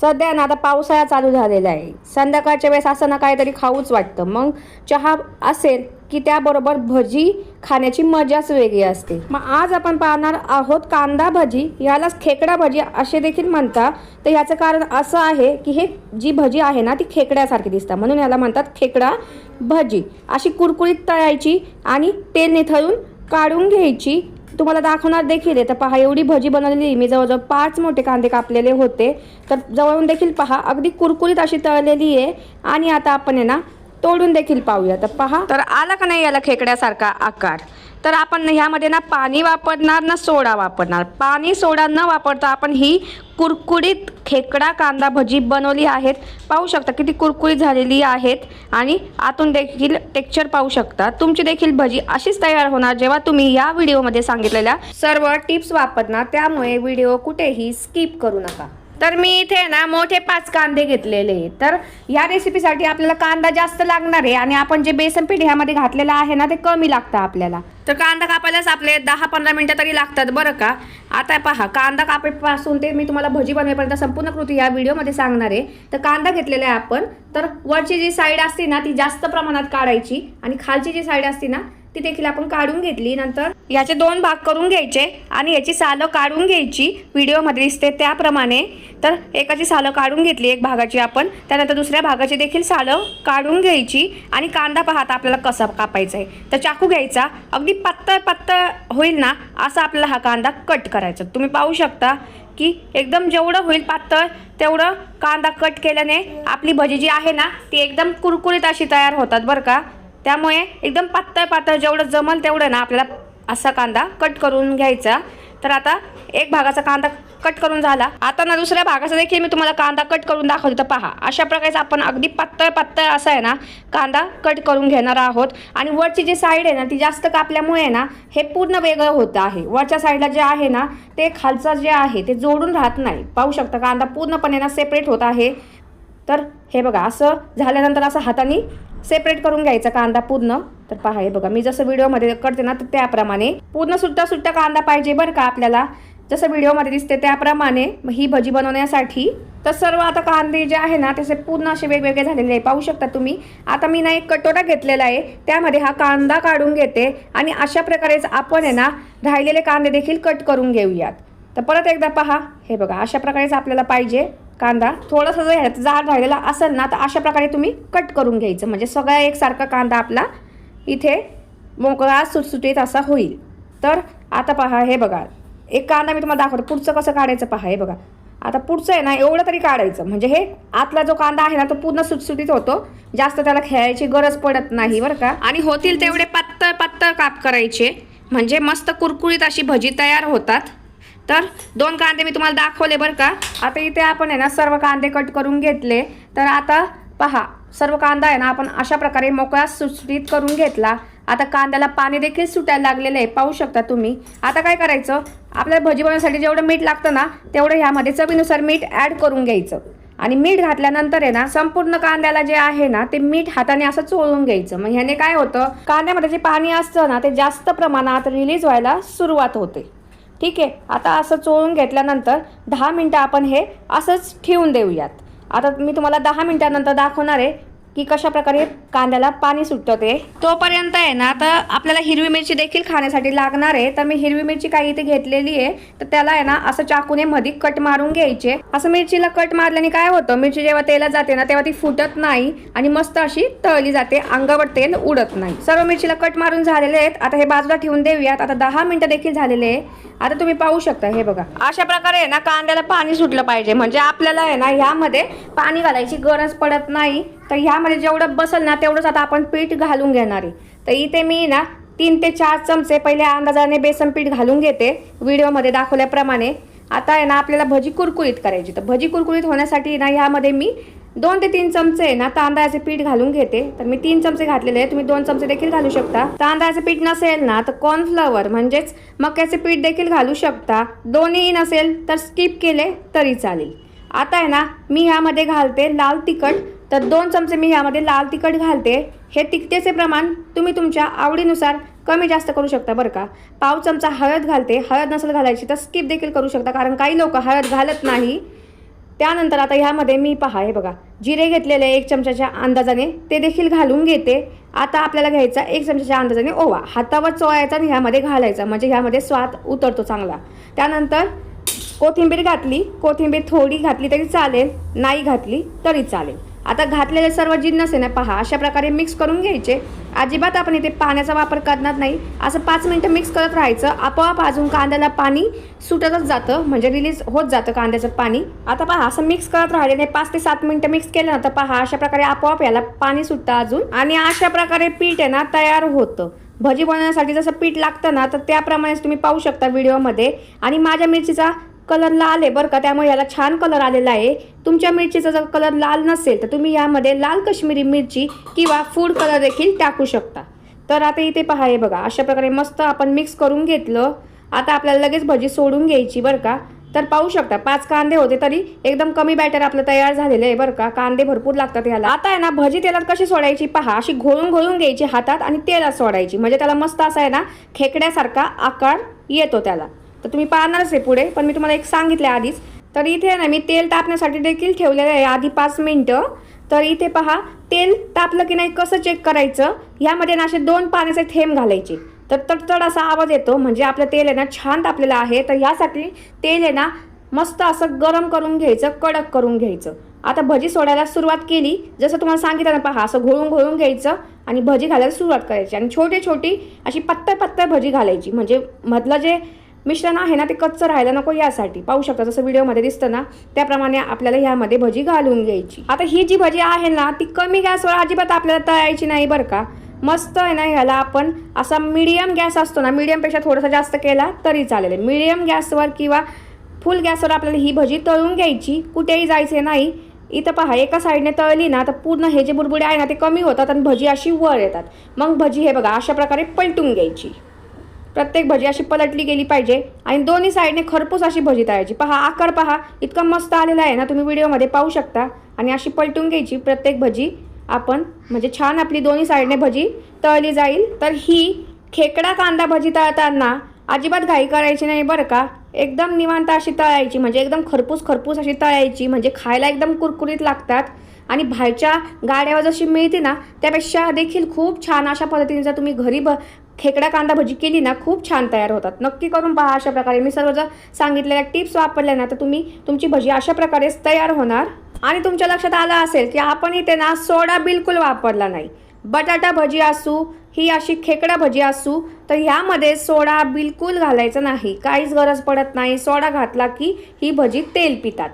सध्या ना आता पावसाळा चालू झालेला आहे. संध्याकाळच्या वेळेस असं ना काहीतरी खाऊच वाटतं. मग चहा असेल की त्याबरोबर भजी खाण्याची मजाच वेगळी असते. मग आज आपण पाहणार आहोत कांदा भजी. यालाच खेकडा भजी असे देखील म्हणतात. तर याचं कारण असं आहे की हे जी भजी आहे ना ती खेकड्यासारखी दिसतात. म्हणून याला म्हणतात खेकडा भजी. अशी कुरकुरीत तळायची आणि तेल निथळून काढून घ्यायची. तुम्हाला दाखवणार देखील आहे. तर पहा एवढी भजी बनवलेली आहे. मी जवळजवळ पाच मोठे कांदे कापलेले होते. तर जवळून देखील पहा अगदी कुरकुरीत अशी तळलेली आहे. आणि आता आपण आहे ना तोडून देखील पाहूया. तर पहा. तर आला का नाही याला खेकड्यासारखा आकार? तर आपण ह्यामध्ये ना पाणी वापरणार ना सोडा वापरणार. पाणी सोडा न वापरता आपण ही कुरकुरीत खेकडा कांदा भजी बनवली आहेत. पाहू शकता किती कुरकुरीत झालेली आहेत आणि आतून देखील टेक्स्चर पाहू शकता. तुमची देखील भजी अशीच तयार होणार जेव्हा तुम्ही या व्हिडिओमध्ये सांगितलेल्या सर्व टिप्स वापरणार. त्यामुळे व्हिडिओ कुठेही स्किप करू नका. तर मी इथे ना मोठे पाच कांदे घेतलेले तर ह्या रेसिपीसाठी आपल्याला कांदा जास्त लागणार आहे आणि आपण जे बेसन पीठ ह्यामध्ये घातलेलं आहे ना ते कमी लागतं आपल्याला. तर कांदा कापायलाच आपले दहा पंधरा मिनटं तरी लागतात बरं का? आता पहा कांदा कापेपासून ते मी तुम्हाला भजी बनवेपर्यंत संपूर्ण कृती या व्हिडिओमध्ये सांगणार आहे. तर कांदा घेतलेला आहे आपण. तर वरची जी साईड असते ना ती जास्त प्रमाणात काढायची आणि खालची जी साईड असते ना ती देखील आपण काढून घेतली. नंतर याचे दोन भाग करून घ्यायचे आणि याची सालं काढून घ्यायची. व्हिडिओमध्ये दिसते त्याप्रमाणे. तर एकाची सालं काढून घेतली एक भागाची आपण. त्यानंतर दुसऱ्या भागाची देखील सालं काढून घ्यायची आणि कांदा पाहता आपल्याला कसा कापायचा आहे. तर चाकू घ्यायचा. अगदी पातळ पातळ होईल ना असा आपल्याला हा कांदा कट करायचा. तुम्ही पाहू शकता की एकदम जेवढं होईल पातळ तेवढं कांदा कट केल्याने आपली भजी जी आहे ना ती एकदम कुरकुरीत अशी तयार होतात बरं का. त्यामुळे एकदम पातळ पातळ जेवढं जमल तेवढं ना आपल्याला असा कांदा कट करून घ्यायचा. तर आता एक भागाचा कांदा कट करून झाला. आता ना दुसऱ्या भागाचा देखील मी तुम्हाला कांदा कट करून दाखवतो. तर पहा अशा प्रकारचा आपण अगदी पातळ पातळ असा आहे ना कांदा कट करून घेणार आहोत. आणि वरची जी साईड आहे ना ती जास्त कापल्यामुळे ना हे पूर्ण वेगळं होतं आहे. वरच्या साईडला जे आहे ना ते खालचं जे आहे ते जोडून राहत नाही. पाहू शकता कांदा पूर्णपणे ना सेपरेट होत आहे. तर हे बघा असं झाल्यानंतर असं हाताने सेपरेट करून घ्यायचा कांदा पूर्ण. तर पहा हे बघा मी जसं व्हिडिओमध्ये करते ना तर त्याप्रमाणे पूर्ण सुट्टा सुट्टा कांदा पाहिजे बरं का आपल्याला. जसं व्हिडिओमध्ये दिसते त्याप्रमाणे मग ही भजी बनवण्यासाठी तर सर्व आता कांदे जे आहे ना त्याचे पूर्ण असे वेगवेगळे झालेले आहे. पाहू शकता तुम्ही आता मी ना एक कटोरा घेतलेला आहे त्यामध्ये हा कांदा काढून घेते आणि अशा प्रकारेच आपण आहे ना राहिलेले कांदे देखील कट करून घेऊयात. तर परत एकदा पहा हे बघा अशा प्रकारेच आपल्याला पाहिजे. कांदा थोडंसं जर ह्याचं जाड राहिलेला असेल ना तर अशा प्रकारे तुम्ही कट करून घ्यायचं. म्हणजे सगळा एकसारखा कांदा आपला इथे मोकळा सुटसुटीत असा होईल. तर आता पहा हे बघा. एक कांदा मी तुम्हाला दाखवतो. पुढचं कसं काढायचं पहा हे बघा. आता पुढचं आहे ना एवढं तरी काढायचं. म्हणजे हे आतला जो कांदा आहे ना तो पूर्ण सुटसुटीत होतो. जास्त त्याला खेळायची गरज पडत नाही बरं का. आणि होतील तेवढे पातळ पातळ काप करायचे. म्हणजे मस्त कुरकुरीत अशी भजी तयार होतात. तर दोन कांदे मी तुम्हाला दाखवले बरं का. आता इथे आपण आहे ना सर्व कांदे कट करून घेतले. तर आता पहा सर्व कांदा आहे ना आपण अशा प्रकारे मोकळा सुटसुटीत करून घेतला. आता कांद्याला पाणी देखील सुटायला लागलेलं आहे पाहू शकता तुम्ही. आता काय करायचं आपल्याला भजी बनवण्यासाठी जेवढं मीठ लागतं ना तेवढं ह्यामध्ये चवीनुसार मीठ ॲड करून घ्यायचं. आणि मीठ घातल्यानंतर आहे ना संपूर्ण कांद्याला जे आहे ना ते मीठ हाताने असं चोळून घ्यायचं. मग ह्याने काय होतं कांद्यामध्ये जे पाणी असतं ना ते जास्त प्रमाणात रिलीज व्हायला सुरुवात होते. ठीक आहे? आता असं चोळून घेतल्यानंतर दहा मिनटं आपण हे असंच ठेवून देऊयात. आता मी तुम्हाला दहा मिनटानंतर दाखवणार आहे की कशाप्रकारे कांद्याला पाणी सुटतं ते तोपर्यंत आहे ना तर आपल्याला हिरवी मिरची देखील खाण्यासाठी लागणार आहे. तर मी हिरवी मिरची काही इथे घेतलेली आहे. तर त्याला आहे ना असं चाकूने मध्ये कट मारून घ्यायचे. असं मिरचीला कट मारल्याने काय होतं? मिरची जेव्हा तेला जाते ना तेव्हा ती फुटत नाही आणि मस्त अशी तळली जाते. अंगावर तेल उडत नाही. सर्व मिरचीला कट मारून झालेले आहेत. आता हे बाजूला ठेवून देऊयात. आता दहा मिनटं देखील झालेले आहे. आता तुम्ही पाहू शकता हे बघा. अशा प्रकारे आहे ना कांद्याला पाणी सुटलं पाहिजे. म्हणजे आपल्याला आहे ना ह्यामध्ये पाणी घालायची गरज पडत नाही. तर ह्यामध्ये जेवढं बसल ना तेवढंच आता आपण पीठ घालून घेणार आहे. तर इथे मी ना तीन ते चार चमचे पहिल्या अंदाजाने बेसन पीठ घालून घेते व्हिडिओमध्ये दाखवल्याप्रमाणे. आता आहे ना आपल्याला भजी कुरकुरीत करायची. तर भजी कुरकुरीत होण्यासाठी ना ह्यामध्ये मी दोन ते तीन चमचे ना तांदळाचे पीठ घालून घेते. तर मी तीन चमचे घातलेले आहे तुम्ही दोन चमचे देखील घालू शकता. तांदळाचे पीठ नसेल ना तर कॉर्नफ्लॉवर म्हणजेच मक्याचे पीठ देखील घालू शकता. दोन्ही नसेल तर स्किप केले तरी चालेल. आता आहे ना मी ह्यामध्ये घालते लाल तिखट. तर दोन चमचे मी ह्यामध्ये लाल तिखट घालते. हे तिखटेचे प्रमाण तुम्ही तुमच्या आवडीनुसार कमी जास्त करू शकता बरं का. पाव चमचा हळद घालते. हळद नसेल घालायची तर स्किप देखील करू शकता. कारण काही लोक हळद घालत नाही. त्यानंतर आता ह्यामध्ये मी पहा हे बघा. जिरे घेतलेले एक चमच्याच्या अंदाजाने ते देखील घालून घेते. आता आपल्याला घ्यायचा एक चमच्याच्या अंदाजाने ओवा. हातावर चोळायचा आणि ह्यामध्ये घालायचा. म्हणजे ह्यामध्ये स्वाद उतरतो चांगला. त्यानंतर कोथिंबीर घातली. कोथिंबीर थोडी घातली तरी चालेल. नाही घातली तरी चालेल. आता घातलेले सर्व जिन्नस आहे ना पहा अशा प्रकारे मिक्स करून घ्यायचे. अजिबात आपण इथे पाण्याचा वापर करणार नाही. असं पाच मिनटं मिक्स करत राहायचं. आपोआप अजून कांद्याला पाणी सुटतच जातं. म्हणजे रिलीज होत जातं कांद्याचं पाणी. आता पहा असं मिक्स करत राहिले नाही पाच ते सात मिनटं मिक्स केलं ना तर पहा अशा प्रकारे आपोआप याला पाणी सुटतं अजून. आणि अशा प्रकारे पीठ आहे ना तयार होतं. भजी बनवण्यासाठी जसं पीठ लागतं ना तर त्याप्रमाणेच तुम्ही पाहू शकता व्हिडिओमध्ये आणि माझ्या मिरचीचा कलर लाल आहे बरं का त्यामुळे याला छान कलर आलेला आहे. तुमच्या मिरचीचा जर कलर लाल नसेल तर तुम्ही यामध्ये लाल कश्मीरी मिरची किंवा फूड कलर देखील टाकू शकता. तर आता इथे पहा हे बघा अशा प्रकारे मस्त आपण मिक्स करून घेतलं. आता आपल्याला लगेच भजी सोडून घ्यायची बरं का. तर पाहू शकता पाच कांदे होते तरी एकदम कमी बॅटर आपलं तयार झालेलं आहे बरं का. कांदे भरपूर लागतात ह्याला आता आहे ना भजी तेलात कशी सोडायची पहा अशी घोळून घोळून घ्यायची हातात आणि तेलात सोडायची. म्हणजे त्याला मस्त असा आहे ना खेकड्यासारखा आकार येतो त्याला. तर तुम्ही पाहणारच आहे पुढे पण मी तुम्हाला एक सांगितलं आधीच. तर इथे ना मी तेल तापण्यासाठी देखील ठेवलेलं आहे आधी पाच मिनटं. तर इथे पहा तेल तापलं की नाही कसं चेक करायचं? ह्यामध्ये ना असे दोन पाण्याचे थेंब घालायचे. तर तडतड असा आवाज येतो म्हणजे आपलं तेल आहे ना छान तापलेलं आहे. तर ह्यासाठी तेल आहे ना मस्त असं गरम करून घ्यायचं कडक करून घ्यायचं. आता भजी सोडायला सुरुवात केली. जसं तुम्हाला सांगितलं ना पहा असं घोळून घोळून घ्यायचं आणि भजी घालायला सुरुवात करायची. आणि छोटी छोटी अशी पत्तर पत्तर भजी घालायची. म्हणजे मधलं जे मिश्रण आहे ना ते कच्चं राहायला नको यासाठी. पाहू शकता जसं व्हिडिओमध्ये दिसतं ना त्याप्रमाणे आपल्याला ह्यामध्ये भजी घालून घ्यायची. आता ही जी भजी आहे ना ती कमी गॅसवर अजिबात आपल्याला तळायची नाही बरं का. मस्त आहे ना ह्याला आपण असा मिडियम गॅस असतो ना मिडियमपेक्षा थोडासा जास्त केला तरी चालेल. मिडियम गॅसवर किंवा फुल गॅसवर आपल्याला ही भजी तळून घ्यायची कुठेही जायचे नाही. इथं पहा एका साईडने तळली ना तर पूर्ण हे जे बुडबुडे आहे ना ते कमी होतात आणि भजी अशी वर येतात. मग भजी हे बघा अशा प्रकारे पलटून घ्यायची. प्रत्येक भजी अशी पलटली गेली पाहिजे आणि दोन्ही साईडने खरपूस अशी भजी तळायची. पहा आकार पहा इतका मस्त आलेला आहे ना तुम्ही व्हिडिओमध्ये पाहू शकता. आणि अशी पलटून घ्यायची प्रत्येक भजी. आपण म्हणजे छान आपली दोन्ही साईडने भजी तळली जाईल. तर ही खेकडा कांदा भजी तळताना अजिबात घाई करायची नाही बरं का. एकदम निवांत अशी तळायची म्हणजे एकदम खरपूस खरपूस अशी तळायची म्हणजे खायला एकदम कुरकुरीत लागतात. आणि बाहेरच्या गाड्यावर जशी मिळते ना त्यापेक्षा देखील खूप छान अशा पद्धतीने जर तुम्ही घरी ब खेकडा कांदा भजी केली ना खूप छान तयार होतात. नक्की करून पहा अशा प्रकारे. मी सर्व जर सांगितलेल्या टिप्स वापरल्या ना तर तुम्ही तुमची भजी अशा प्रकारेच तयार होणार. आणि तुमच्या लक्षात आलं असेल की आपण इथे ना सोडा बिलकुल वापरला नाही. बटाटा भजी असू ही अशी खेकडा भजी असू तर ह्यामध्ये सोडा बिलकुल घालायचा नाही. काहीच गरज पडत नाही. सोडा घातला की ही भजी तेल पितात.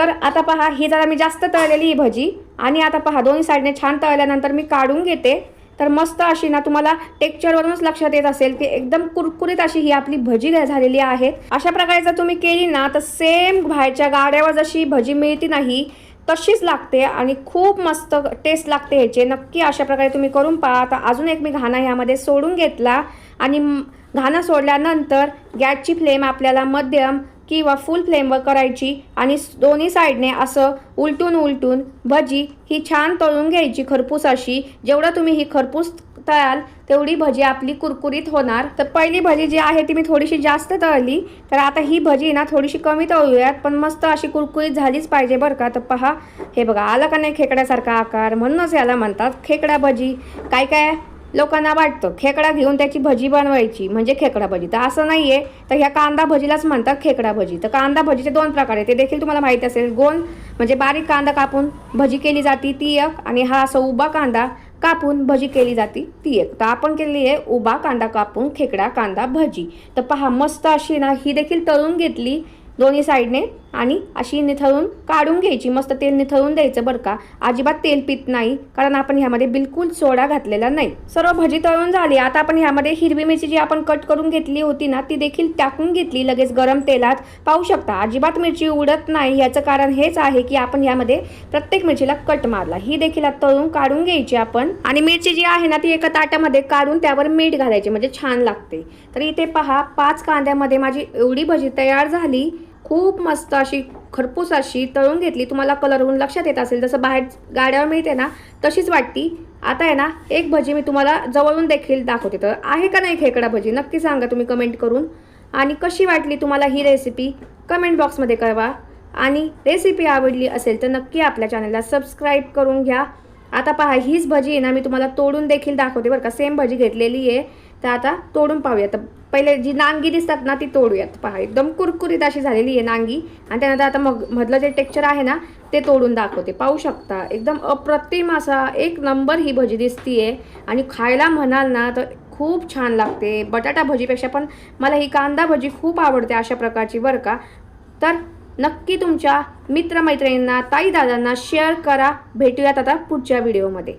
तर आता पहा ही जरा मी जास्त तळलेली ही भजी. आणि आता पहा दोन्ही साईडने छान तळल्यानंतर मी काढून घेते. तर मस्त अशी ना तुम्हाला टेक्चरवरूनच लक्षात येत असेल की एकदम कुरकुरीत अशी ही आपली भजी झालेली आहे अशा प्रकारे जर तुम्ही केली ना तर सेम बाहेरच्या गाड्यावर जशी भजी मिळती नाही तशीच लागते आणि खूप मस्त टेस्ट लागते ह्याचे. नक्की अशा प्रकारे तुम्ही करून पहा. आता अजून एक मी घाणा ह्यामध्ये सोडून घेतला. आणि घाणं घाणा सोडल्यानंतर गॅसची फ्लेम आपल्याला मध्यम किंवा फुल फ्लेमवर करायची आणि दोन्ही साईडने असं उलटून उलटून भजी ही छान तळून घ्यायची खरपूस अशी. जेवढं तुम्ही ही खरपूस तळाल तेवढी भजी आपली कुरकुरीत होणार. तर पहिली भजी जी आहे ती मी थोडीशी जास्त तळली. तर आता ही भजी ना थोडीशी कमी तळूयात पण मस्त अशी कुरकुरीत झालीच पाहिजे बरं का. तर पहा हे बघा आला का नाही खेकड्यासारखा आकार? म्हणूनच याला म्हणतात खेकडा भजी. काय काय? लोकांना वाटतं खेकडा घेऊन त्याची भजी बनवायची म्हणजे खेकडा भजी. तर असं नाही आहे तर ह्या कांदा भजीलाच म्हणतात खेकडा भजी. तर कांदा भजीचे दोन प्रकार आहे ते देखील तुम्हाला माहिती असेल. गोल म्हणजे बारीक कांदा कापून भजी केली जाते ती एक. आणि हा असं उभा कांदा कापून भजी केली जाते ती एक. तर आपण केलेली आहे उभा कांदा कापून खेकडा कांदा भजी. तर पहा मस्त अशी ना ही देखील तळून घेतली दोन्ही साईडने. आणि अशी निथळून काढून घ्यायची. मस्त तेल निथळून द्यायचं बरं का. अजिबात तेल पित नाही कारण आपण ह्यामध्ये बिलकुल सोडा घातलेला नाही. सर्व भजी तळून झाली. आता आपण ह्यामध्ये हिरवी मिरची जी आपण कट करून घेतली होती ना ती देखील टाकून घेतली. लगेच गरम तेलात पाहू शकता. अजिबात मिरची उडत नाही. याचं कारण हेच आहे की आपण यामध्ये प्रत्येक मिरचीला कट मारला. ही देखील आता तळून काढून घ्यायची आपण. आणि मिरची जी आहे ना ती एका ताटामध्ये काढून त्यावर मीठ घालायचे. म्हणजे छान लागते. तर इथे पहा पाच कांद्यामध्ये माझी एवढी भजी तयार झाली. खूप मस्त अशी खरपूस अशी तळून घेतली. तुम्हाला कलर होऊन लक्षात येत असेल. जसं बाहेर गाड्यावर मिळते ना तशीच वाटती. आता आहे ना एक भजी मी तुम्हाला जवळून देखील दाखवते. तर आहे का नाही खेकडा भजी? नक्की सांगा तुम्ही कमेंट करून. आणि कशी वाटली तुम्हाला ही रेसिपी कमेंट बॉक्समध्ये कळवा. आणि रेसिपी आवडली असेल तर नक्की आपल्या चॅनलला सबस्क्राईब करून घ्या. आता पहा हीच भजी आहे ना मी तुम्हाला तोडून देखील दाखवते बरं का. सेम भजी घेतलेली आहे. तर आता तोडून पाहूया तर पहिले जी नांगी दिसतात ना ती तोडूयात. पहा एकदम कुरकुरीत अशी झालेली आहे नांगी. आणि त्यानंतर आता मग मधलं जे टेक्स्चर आहे ना ते तोडून दाखवते. पाहू शकता एकदम अप्रतिम असा एक नंबर ही भजी दिसतीये. आणि खायला म्हणाल ना तर खूप छान लागते. बटाटा भजीपेक्षा पण मला ही कांदा भजी खूप आवडते अशा प्रकारची बरं का? तर नक्की तुमच्या मित्रमैत्रिणींना ताई दादांना शेअर करा. भेटूयात आता पुढच्या व्हिडिओमध्ये